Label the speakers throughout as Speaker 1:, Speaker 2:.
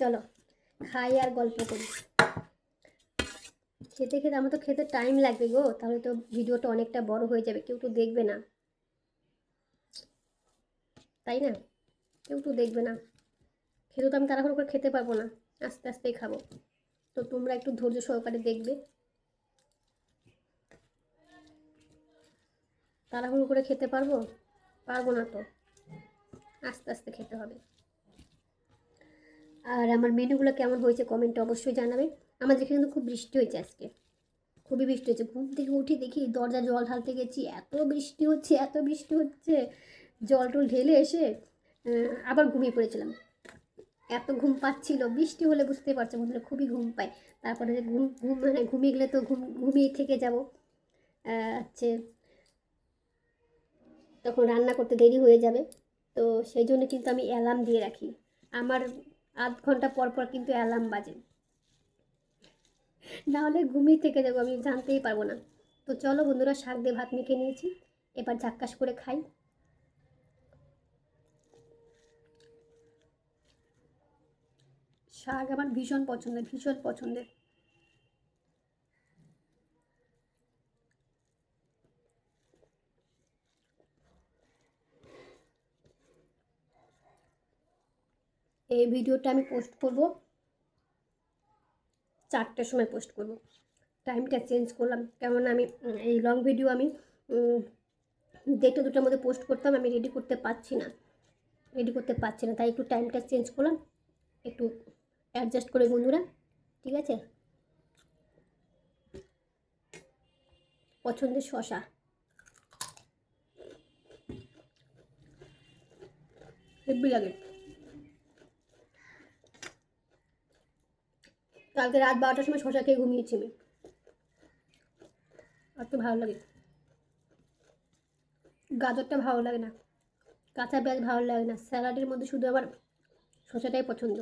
Speaker 1: চলো, খাই আর গল্প করি। খেতে খেতে আমার তো খেতে টাইম লাগবে গো, তাহলে তো ভিডিওটা অনেকটা বড় হয়ে যাবে, কেউ তো দেখবে না। তাই না? কেউ তো দেখবে না। খেতে তো আমি তাড়াহুড়ো করে খেতে পারব না, আস্তে আস্তেই খাব। তো তোমরা একটু ধৈর্য সহকারে দেখবে। তাড়াহুড়ো করে খেতে পারব? পারব না তো। আস্তে আস্তে খেতে হবে। আর আমার মেনুগুলো কেমন হয়েছে কমেন্টে অবশ্যই জানাবে। আমাদের এখানে কিন্তু খুব বৃষ্টি হয়েছে আজকে। খুবই বৃষ্টি হয়েছে। ঘুম থেকে উঠে দেখি দরজা জল ঢালতে গেছি। এত বৃষ্টি হচ্ছে, এত বৃষ্টি হচ্ছে। জল টল ঢেলে এসে আবার ঘুমিয়ে পড়েছিলাম। এত ঘুম পাচ্ছিল। বৃষ্টি হলে বুঝতে পারছ, বন্ধুরা, খুবই ঘুম পায়। তারপরে ঘুম ঘুম মানে ঘুমিয়ে গেলে তো ঘুম, ঘুমিয়ে থেকে যাব। হচ্ছে তখন রান্না করতে দেরি হয়ে যাবে। তো সেই জন্য কিন্তু আমি অ্যালার্ম দিয়ে রাখি। আমার আধ ঘণ্টা পর পর কিন্তু অ্যালার্ম বাজে। নাহলে ঘুমিয়ে থেকে যাব, আমি জানতেই পারব না। তো চলো বন্ধুরা, শাক দিয়ে ভাত মেখে নিয়েছি। এবার ঝাক্কাস করে খাই। শাক আমার ভীষণ পছন্দের ভীষণ পছন্দের। এই ভিডিওটা আমি পোস্ট করব। চারটের সময় পোস্ট করব। টাইমটা চেঞ্জ করলাম। কেমন আমি এই লং ভিডিও আমি দেড়টা দুটোর মধ্যে পোস্ট করতাম, আমি রেডি করতে পারছি না। রেডি করতে পারছি না, তাই একটু টাইমটা চেঞ্জ করলাম। একটু অ্যাডজাস্ট করে বন্ধুরা, ঠিক আছে? পছন্দের শশা হেব্বি লাগে। কালকে রাত বারোটার সময় শশা খেয়ে ঘুমিয়েছি আমি। আর তো ভালো লাগে। গাজরটা ভালো লাগে না। কাঁচা পেঁয়াজ ভালো লাগে না। স্যালাডের মধ্যে শুধু আমার শশাটাই পছন্দ।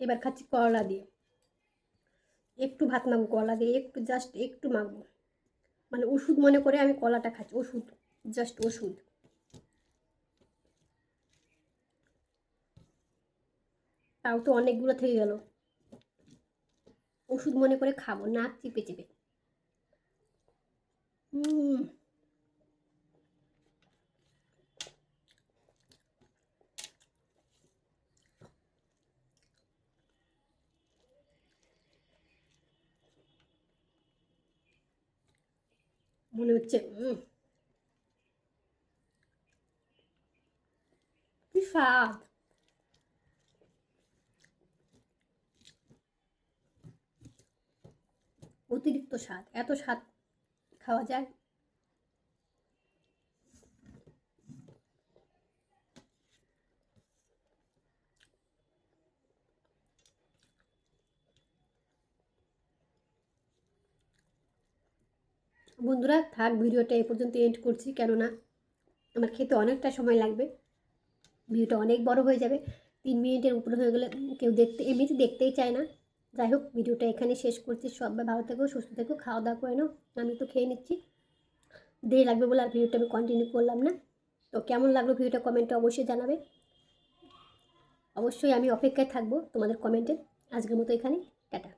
Speaker 1: এবার খাচ্ছি করলা দিয়ে। একটু ভাত মাখবো কলা দিয়ে একটু জাস্ট একটু মাখবো। মানে ওষুধ মনে করে আমি কলাটা খাচ্ছি, ওষুধ জাস্ট ওষুধ। তাও তো অনেকগুলো থেকে গেল। ওষুধ মনে করে খাব না চিপে চেপে। হুম মনে হচ্ছে স্বাদ। অতিরিক্ত স্বাদ এত স্বাদ খাওয়া যায় বন্ধুরা, থাক, ভিডিওটা এই পর্যন্ত এন্ড করছি। কেননা আমার খেতে অনেকটা সময় লাগবে। ভিডিওটা অনেক বড় হয়ে যাবে। তিন মিনিটের উপরে হয়ে গেলে কেউ দেখতে, এমনিতে দেখতেই চায় না। যাই হোক, ভিডিওটা এখানে শেষ করছি। সবাই ভালো থেকো, সুস্থ থেকো, খাওয়া দাওয়া করে নাও। আমি তো খেয়ে নিচ্ছি। দেরি লাগবে বলে আর ভিডিওটা আমি কন্টিনিউ করলাম না। তো কেমন লাগল ভিডিওটা কমেন্টে অবশ্যই জানাবে। অবশ্যই আমি অপেক্ষায় থাকব তোমাদের কমেন্টে আজকের মতো এখানে টাটা।